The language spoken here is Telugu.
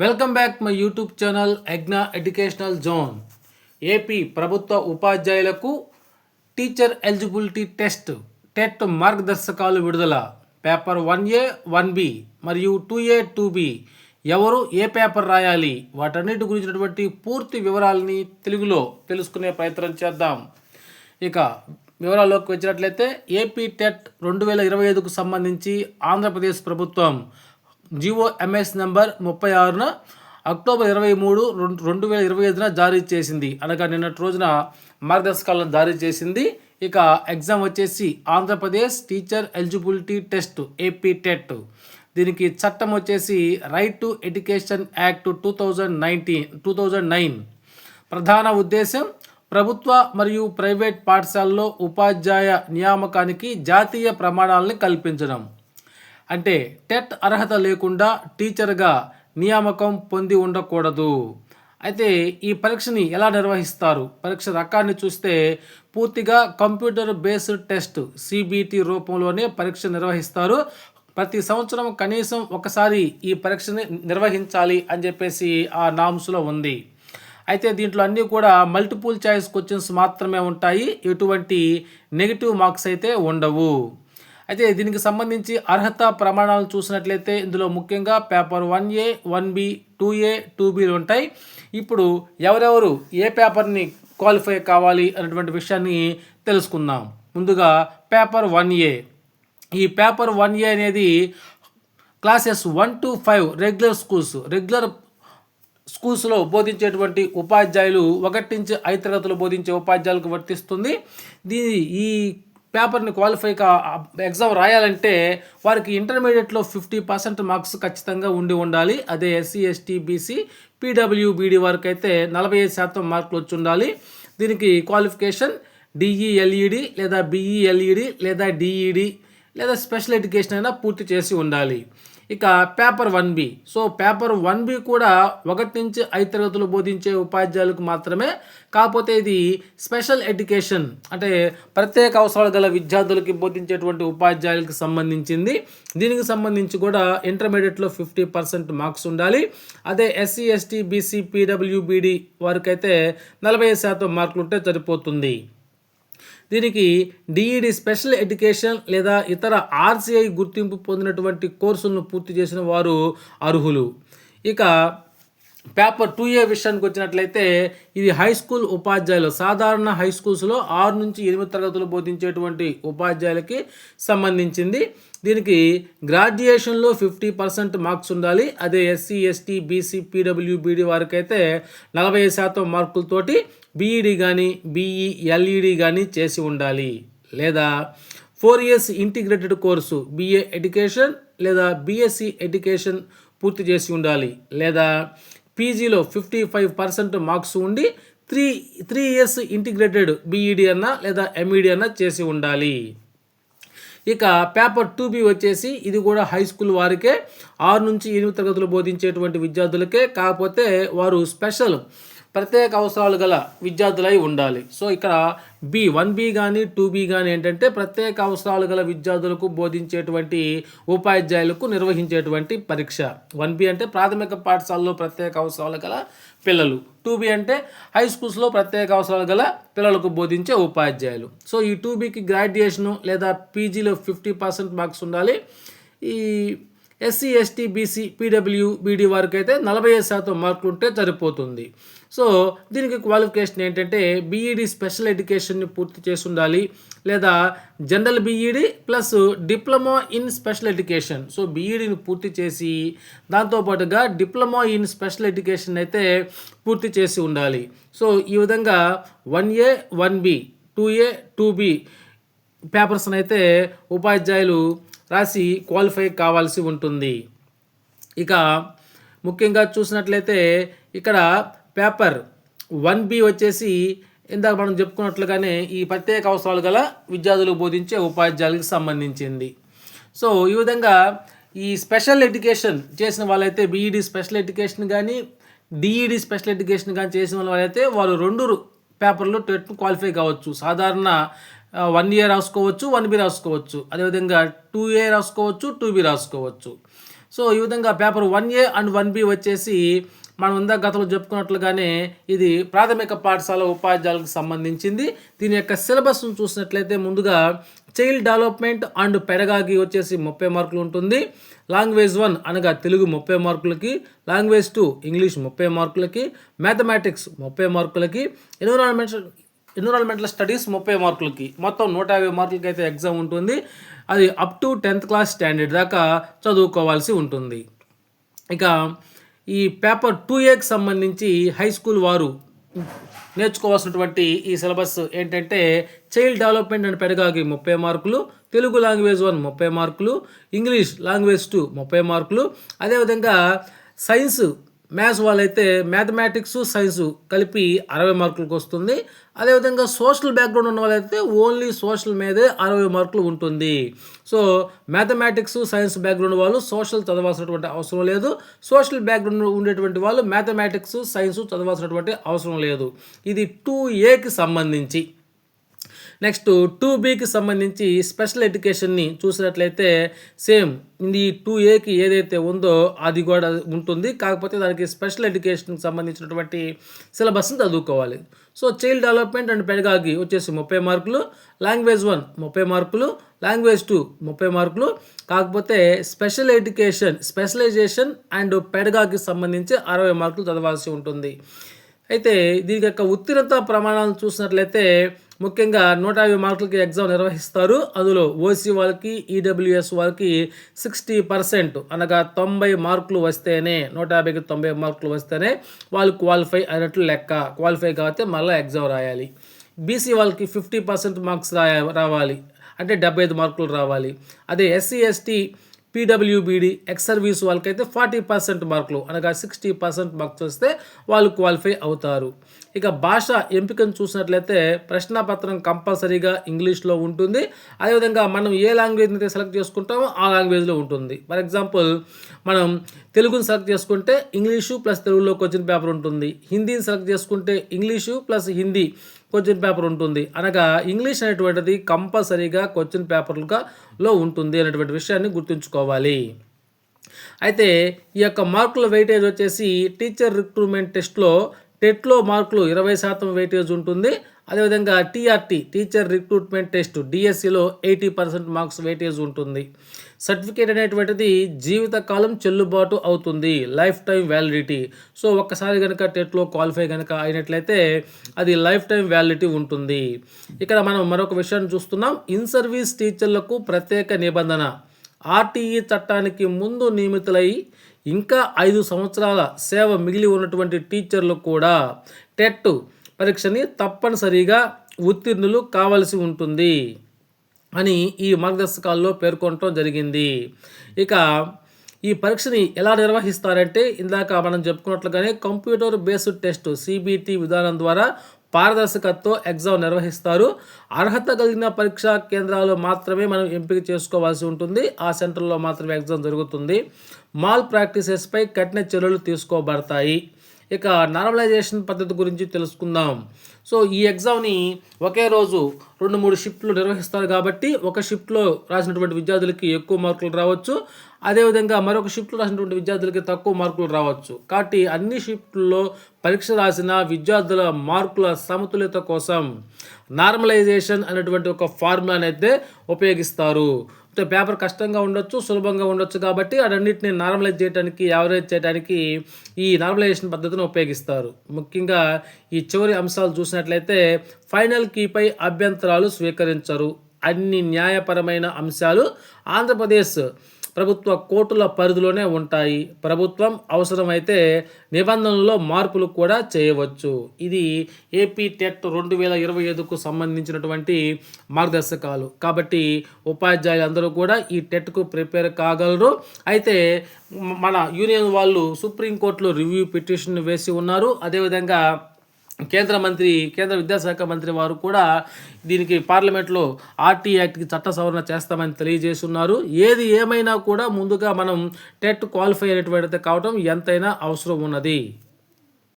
Welcome back my YouTube channel ఎగ్నా educational zone. AP ప్రభుత్వ ఉపాధ్యాయులకు టీచర్ ఎలిజిబిలిటీ టెస్ట్ టెట్ మార్గదర్శకాలు విడుదల. Paper one A one B మరియు టూ ఏ టూ బి. ఎవరు ఏ పేపర్ రాయాలి? వాటన్నిటి గురించినటువంటి పూర్తి వివరాలని తెలుగులో తెలుసుకునే ప్రయత్నం చేద్దాం. ఇక వివరాల్లోకి వచ్చినట్లయితే ఏపీ టెట్ రెండు వేల ఇరవై ఐదుకు సంబంధించి ఆంధ్రప్రదేశ్ ప్రభుత్వం జివో ఎంఎస్ నెంబర్ ముప్పై ఆరున అక్టోబర్ ఇరవై మూడు రెండు రెండు వేల ఇరవై ఐదున జారీ చేసింది. అనగా నిన్నటి రోజున మార్గదర్శకాలను జారీ చేసింది. ఇక ఎగ్జామ్ వచ్చేసి Andhra Pradesh teacher eligibility test AP TET. దీనికి చట్టం వచ్చేసి right to education act two thousand nineteen two thousand nine. ప్రధాన ఉద్దేశం ప్రభుత్వ మరియు ప్రైవేట్ పాఠశాలలో ఉపాధ్యాయ నియామకానికి జాతీయ ప్రమాణాలని కల్పించడం. అంటే టెట్ అర్హత లేకుండా టీచర్గా నియామకం పొంది ఉండకూడదు. అయితే ఈ పరీక్షని ఎలా నిర్వహిస్తారు? పరీక్ష రకాన్ని చూస్తే పూర్తిగా కంప్యూటర్ బేస్డ్ టెస్ట్ సిబిటి రూపంలోనే పరీక్ష నిర్వహిస్తారు. ప్రతి సంవత్సరం కనీసం ఒకసారి ఈ పరీక్షని నిర్వహించాలి అని చెప్పేసి ఆ నామ్స్లో ఉంది. అయితే దీంట్లో అన్నీ కూడా మల్టిపుల్ చాయిస్ క్వశ్చన్స్ మాత్రమే ఉంటాయి. ఎటువంటి నెగిటివ్ మార్క్స్ అయితే ఉండవు. అయితే దీనికి సంబంధించి అర్హత ప్రమాణాలు చూసినట్లయితే ఇందులో ముఖ్యంగా paper one A one B two A two బీలు ఉంటాయి. ఇప్పుడు ఎవరెవరు ఏ పేపర్ని క్వాలిఫై కావాలి అనేటువంటి విషయాన్ని తెలుసుకుందాం. ముందుగా పేపర్ వన్ ఏ. ఈ పేపర్ వన్ ఏ అనేది classes one to five regular schools regular స్కూల్స్లో బోధించేటువంటి ఉపాధ్యాయులు ఒకటి నుంచి ఐదు తరగతులు బోధించే ఉపాధ్యాయులకు వర్తిస్తుంది. దీని ఈ పేపర్ని క్వాలిఫైగా ఎగ్జామ్ రాయాలంటే వారికి ఇంటర్మీడియట్లో ఫిఫ్టీ పర్సెంట్ మార్క్స్ ఖచ్చితంగా ఉండి ఉండాలి. అదే ఎస్సీ ఎస్టీ బీసీ పీడబ్ల్యూబీడీ వరకు అయితే నలభై ఐదు శాతం మార్కులు వచ్చి ఉండాలి. దీనికి క్వాలిఫికేషన్ డిఈఎల్ఈడి లేదా బిఈఎల్ఈడి లేదా డిఈడి లేదా స్పెషల్ ఎడ్యుకేషన్ అయినా పూర్తి చేసి ఉండాలి. ఇక paper one B. So paper one B కూడా ఒకటి నుంచి ఐదు తరగతులు బోధించే ఉపాధ్యాయులకు మాత్రమే. కాకపోతే ఇది స్పెషల్ ఎడ్యుకేషన్ అంటే ప్రత్యేక అవసరాలు గల విద్యార్థులకి బోధించేటువంటి ఉపాధ్యాయులకు సంబంధించింది. దీనికి సంబంధించి కూడా ఇంటర్మీడియట్లో ఫిఫ్టీ పర్సెంట్ మార్క్స్ ఉండాలి. అదే ఎస్సీ ఎస్టీ బీసీ పీడబ్ల్యూబీడి వారికైతే నలభై శాతం మార్కులు ఉంటే సరిపోతుంది. దీనికి డిఈడి స్పెషల్ ఎడ్యుకేషన్ లేదా ఇతర ఆర్సీఐ గుర్తింపు పొందినటువంటి కోర్సులను పూర్తి చేసిన వారు అర్హులు. ఇక పేపర్ టూ ఏ విషయానికి వచ్చినట్లయితే ఇది హై స్కూల్ ఉపాధ్యాయులు సాధారణ హై స్కూల్స్లో ఆరు నుంచి ఎనిమిది తరగతులు బోధించేటువంటి ఉపాధ్యాయులకి సంబంధించింది. దీనికి గ్రాడ్యుయేషన్లో ఫిఫ్టీ పర్సెంట్ మార్క్స్ ఉండాలి. అదే ఎస్సీ ఎస్టీ బీసీ పీడబ్ల్యూబీడీ వారికైతే నలభై శాతం మార్కులతోటి బీఈడి కానీ బీఈ ఎల్ఈడి కానీ చేసి ఉండాలి. లేదా four years integrated course BA education లేదా బీఎస్సీ ఎడ్యుకేషన్ పూర్తి చేసి ఉండాలి. లేదా పీజీలో ఫిఫ్టీ ఫైవ్ పర్సెంట్ మార్క్స్ ఉండి three three years integrated BEd అన్న లేదా ఎంఈడి అన్న చేసి ఉండాలి. ఇక పేపర్ టూ బి వచ్చేసి ఇది కూడా హై స్కూల్ వారికే ఆరు నుంచి ఎనిమిది తరగతులు బోధించేటువంటి విద్యార్థులకే కాకపోతే వారు స్పెషల్ ప్రత్యేక అవసరాలు గల విద్యార్థులై ఉండాలి. సో ఇక్కడ బి వన్ బి కానీ టూ బి కానీ ఏంటంటే ప్రత్యేక అవసరాలు గల విద్యార్థులకు బోధించేటువంటి ఉపాధ్యాయులకు నిర్వహించేటువంటి పరీక్ష. వన్ బి అంటే ప్రాథమిక పాఠశాలలో ప్రత్యేక అవసరాలు గల పిల్లలు. టూ బి అంటే హై స్కూల్స్లో ప్రత్యేక అవసరాలు గల పిల్లలకు బోధించే ఉపాధ్యాయులు. సో ఈ టూ బికి గ్రాడ్యుయేషను లేదా పీజీలో ఫిఫ్టీ పర్సెంట్ మార్క్స్ ఉండాలి. ఈ SC ST BC PW beedi వారికి అయితే నలభై ఐదు శాతం మార్కులు ఉంటే సరిపోతుంది. సో దీనికి క్వాలిఫికేషన్ ఏంటంటే బీఈడి స్పెషల్ ఎడ్యుకేషన్ని పూర్తి చేసి ఉండాలి. లేదా general BEd plus diploma in special education. So బీఈడిని పూర్తి చేసి దాంతోపాటుగా డిప్లొమా ఇన్ స్పెషల్ ఎడ్యుకేషన్ అయితే పూర్తి చేసి ఉండాలి. సో ఈ విధంగా one A one B two A two B పేపర్స్ని అయితే ఉపాధ్యాయులు రాసి క్వాలిఫై కావాల్సి ఉంటుంది. ఇక ముఖ్యంగా చూసినట్లయితే ఇక్కడ పేపర్ వన్ బి వచ్చేసి ఇందాక మనం చెప్పుకున్నట్లుగానే ఈ ప్రత్యేక అవసరాలు గల విద్యార్థులు బోధించే ఉపాధ్యాయులకు సంబంధించింది. సో ఈ విధంగా ఈ స్పెషల్ ఎడ్యుకేషన్ చేసిన వాళ్ళైతే బీఈడి స్పెషల్ ఎడ్యుకేషన్ కానీ డిఈడి స్పెషల్ ఎడ్యుకేషన్ కానీ చేసిన వాళ్ళైతే వారు రెండు పేపర్లో టెట్ క్వాలిఫై కావచ్చు. సాధారణ వన్ ఇయర్ రాసుకోవచ్చు వన్ బి రాసుకోవచ్చు. అదేవిధంగా టూ ఏ రాసుకోవచ్చు టూ బి రాసుకోవచ్చు. సో ఈ విధంగా paper one A and one B వచ్చేసి మనం ఇందాక గతంలో చెప్పుకున్నట్లుగానే ఇది ప్రాథమిక పాఠశాల ఉపాధ్యాయులకు సంబంధించింది. దీని యొక్క సిలబస్ను చూసినట్లయితే ముందుగా చైల్డ్ డెవలప్మెంట్ అండ్ పెడగాగి వచ్చేసి ముప్పై మార్కులు ఉంటుంది. లాంగ్వేజ్ వన్ అనగా తెలుగు ముప్పై మార్కులకి లాంగ్వేజ్ టూ ఇంగ్లీష్ ముప్పై మార్కులకి మ్యాథమెటిక్స్ ముప్పై మార్కులకి ఎన్విరాన్మెంటల్ ఎన్విరాన్మెంటల్ స్టడీస్ ముప్పై మార్కులకి. మొత్తం నూట యాభై మార్కులకి అయితే ఎగ్జామ్ ఉంటుంది. అది up to tenth class standard దాకా చదువుకోవాల్సి ఉంటుంది. ఇక ఈ పేపర్ టూ ఏకి సంబంధించి హై స్కూల్ వారు నేర్చుకోవాల్సినటువంటి ఈ సిలబస్ ఏంటంటే చైల్డ్ డెవలప్మెంట్ అండ్ పెడగాకి ముప్పై మార్కులు తెలుగు లాంగ్వేజ్ వన్ ముప్పై మార్కులు ఇంగ్లీష్ లాంగ్వేజ్ టూ ముప్పై మార్కులు. అదేవిధంగా సైన్స్ మ్యాథ్స్ వాళ్ళైతే మ్యాథమెటిక్స్ సైన్స్ కలిపి అరవై మార్కులకు వస్తుంది. అదేవిధంగా సోషల్ బ్యాక్గ్రౌండ్ ఉన్న వాళ్ళైతే ఓన్లీ సోషల్ మీదే అరవై మార్కులు ఉంటుంది. సో మ్యాథమెటిక్స్ సైన్స్ బ్యాక్గ్రౌండ్ వాళ్ళు సోషల్ చదవాల్సినటువంటి అవసరం లేదు. సోషల్ బ్యాక్గ్రౌండ్ ఉండేటువంటి వాళ్ళు మ్యాథమెటిక్స్ సైన్స్ చదవాల్సినటువంటి అవసరం లేదు. ఇది టూ ఏకి సంబంధించి. నెక్స్ట్ టూ బీకి సంబంధించి స్పెషల్ ఎడ్యుకేషన్ని చూసినట్లయితే సేమ్ ఇది టూ ఏకి ఏదైతే ఉందో అది కూడా ఉంటుంది. కాకపోతే దానికి స్పెషల్ ఎడ్యుకేషన్కి సంబంధించినటువంటి సిలబస్ని చదువుకోవాలి. So child development and pedagogy వచ్చేసి ముప్పై మార్కులు లాంగ్వేజ్ వన్ ముప్పై మార్కులు లాంగ్వేజ్ టూ ముప్పై మార్కులు. కాకపోతే స్పెషల్ ఎడ్యుకేషన్ స్పెషలైజేషన్ అండ్ పెడగాకి సంబంధించి అరవై మార్కులు చదవాల్సి ఉంటుంది. అయితే దీని యొక్క ఉత్తీర్ణత ప్రమాణాలను చూసినట్లయితే ముఖ్యంగా నూట యాభై మార్కులకి ఎగ్జామ్ నిర్వహిస్తారు. అందులో ఓసీ వాళ్ళకి ఈడబ్ల్యూఎస్ వాళ్ళకి సిక్స్టీ పర్సెంట్ అనగా తొంభై మార్కులు వస్తేనే నూట యాభైకి తొంభై మార్కులు వస్తేనే వాళ్ళు క్వాలిఫై అయినట్లు లెక్క. క్వాలిఫై కాకపోతే మళ్ళీ ఎగ్జామ్ రాయాలి. బీసీ వాళ్ళకి ఫిఫ్టీ పర్సెంట్ మార్క్స్ రాయ రావాలి. అంటే డెబ్బై ఐదు మార్కులు రావాలి. అదే SC ST PWBD ex service వాళ్ళకైతే ఫార్టీ పర్సెంట్ మార్కులు అనగా సిక్స్టీ పర్సెంట్ మార్క్స్ వస్తే వాళ్ళు క్వాలిఫై అవుతారు. ఇక భాష ఎంపికను చూసినట్లయితే ప్రశ్నపత్రం కంపల్సరీగా ఇంగ్లీష్లో ఉంటుంది. అదేవిధంగా మనం ఏ లాంగ్వేజ్ అయితే సెలెక్ట్ చేసుకుంటామో ఆ లాంగ్వేజ్లో ఉంటుంది. ఫర్ ఎగ్జాంపుల్ మనం తెలుగుని సెలెక్ట్ చేసుకుంటే ఇంగ్లీషు ప్లస్ తెలుగులో క్వశ్చన్ పేపర్ ఉంటుంది. హిందీని సెలెక్ట్ చేసుకుంటే English plus Hindi question paper ఉంటుంది. అనగా ఇంగ్లీష్ అనేటువంటిది కంపల్సరీగా క్వశ్చన్ పేపర్లుగా లో ఉంటుంది అనేటువంటి విషయాన్ని గుర్తుంచుకోవాలి. అయితే ఈ యొక్క మార్కుల వెయిటేజ్ వచ్చేసి టీచర్ రిక్రూట్మెంట్ టెస్ట్లో టెట్లో మార్కులు ఇరవై శాతం వెయిటేజ్ ఉంటుంది. అదేవిధంగా టీఆర్టీ టీచర్ రిక్రూట్మెంట్ టెస్ట్ డిఎస్సిలో ఎయిటీ పర్సెంట్ మార్క్స్ వెయిటేజ్ ఉంటుంది. సర్టిఫికేట్ అనేటువంటిది జీవితకాలం చెల్లుబాటు అవుతుంది. Life time validity. సో ఒక్కసారి కనుక టెట్లో క్వాలిఫై కనుక అయినట్లయితే అది లైఫ్ టైం వ్యాలిడిటీ ఉంటుంది. ఇక్కడ మనం మరొక విషయాన్ని చూస్తున్నాం. ఇన్ సర్వీస్ టీచర్లకు ప్రత్యేక నిబంధన. ఆర్టీఈ చట్టానికి ముందు నియమితులై ఇంకా ఐదు సంవత్సరాల సేవ మిగిలి ఉన్నటువంటి టీచర్లు కూడా టెట్ పరీక్షని తప్పనిసరిగా ఉత్తీర్ణులు కావలసి ఉంటుంది అని ఈ మార్గదర్శకాల్లో పేర్కొనటం జరిగింది. ఇక ఈ పరీక్షని ఎలా నిర్వహిస్తారంటే ఇందాక మనం చెప్పుకున్నట్లుగానే కంప్యూటర్ బేస్డ్ టెస్ట్ సిబిటి విధానం ద్వారా పారదర్శకత్వం ఎగ్జామ్ నిర్వహిస్తారు. అర్హత కలిగిన పరీక్షా కేంద్రాలు మాత్రమే మనం ఎంపిక చేసుకోవాల్సి ఉంటుంది. ఆ సెంటర్లో మాత్రమే ఎగ్జామ్ జరుగుతుంది. మాల్ ప్రాక్టీసెస్పై కఠిన చర్యలు తీసుకోబడతాయి. ఇక నార్మలైజేషన్ పద్ధతి గురించి తెలుసుకుందాం. సో ఈ ఎగ్జామ్ని ఒకే రోజు రెండు మూడు షిఫ్ట్లు నిర్వహిస్తారు కాబట్టి ఒక షిఫ్ట్లో రాసినటువంటి విద్యార్థులకి ఎక్కువ మార్కులు రావచ్చు. అదేవిధంగా మరొక షిఫ్ట్లో రాసినటువంటి విద్యార్థులకి తక్కువ మార్కులు రావచ్చు. కాబట్టి అన్ని షిఫ్ట్లో పరీక్ష రాసిన విద్యార్థుల మార్కుల సమతుల్యత కోసం నార్మలైజేషన్ అనేటువంటి ఒక ఫార్ములాని అయితే ఉపయోగిస్తారు. పేపర్ కష్టంగా ఉండొచ్చు సులభంగా ఉండొచ్చు కాబట్టి అన్నింటిని నార్మలైజ్ చేయడానికి యావరేజ్ చేయడానికి ఈ నార్మలైజేషన్ పద్ధతిని ఉపయోగిస్తారు. ముఖ్యంగా ఈ చివరి అంశాలు చూసినట్లయితే ఫైనల్ కీపై అభ్యంతరాలు స్వీకరించరు. అన్ని న్యాయపరమైన అంశాలు ఆంధ్రప్రదేశ్ ప్రభుత్వ కోర్టుల పరిధిలోనే ఉంటాయి. ప్రభుత్వం అవసరమైతే నిబంధనల్లో మార్పులు కూడా చేయవచ్చు. ఇది ఏపీ టెట్ రెండు వేల ఇరవై ఐదుకు సంబంధించినటువంటి మార్గదర్శకాలు. కాబట్టి ఉపాధ్యాయులు అందరూ కూడా ఈ టెట్కు ప్రిపేర్ కాగలరు. అయితే మన యూనియన్ వాళ్ళు సుప్రీంకోర్టులో రివ్యూ పిటిషన్ వేసి ఉన్నారు. అదేవిధంగా కేంద్ర మంత్రి కేంద్ర విద్యాశాఖ మంత్రి వారు కూడా దీనికి పార్లమెంట్లో ఆర్టీ యాక్ట్కి చట్ట సవరణ చేస్తామని తెలియజేస్తున్నారు. ఏది ఏమైనా కూడా ముందుగా మనం టెట్ క్వాలిఫై అనేటువంటిది కావటం ఎంతైనా అవసరం ఉన్నది.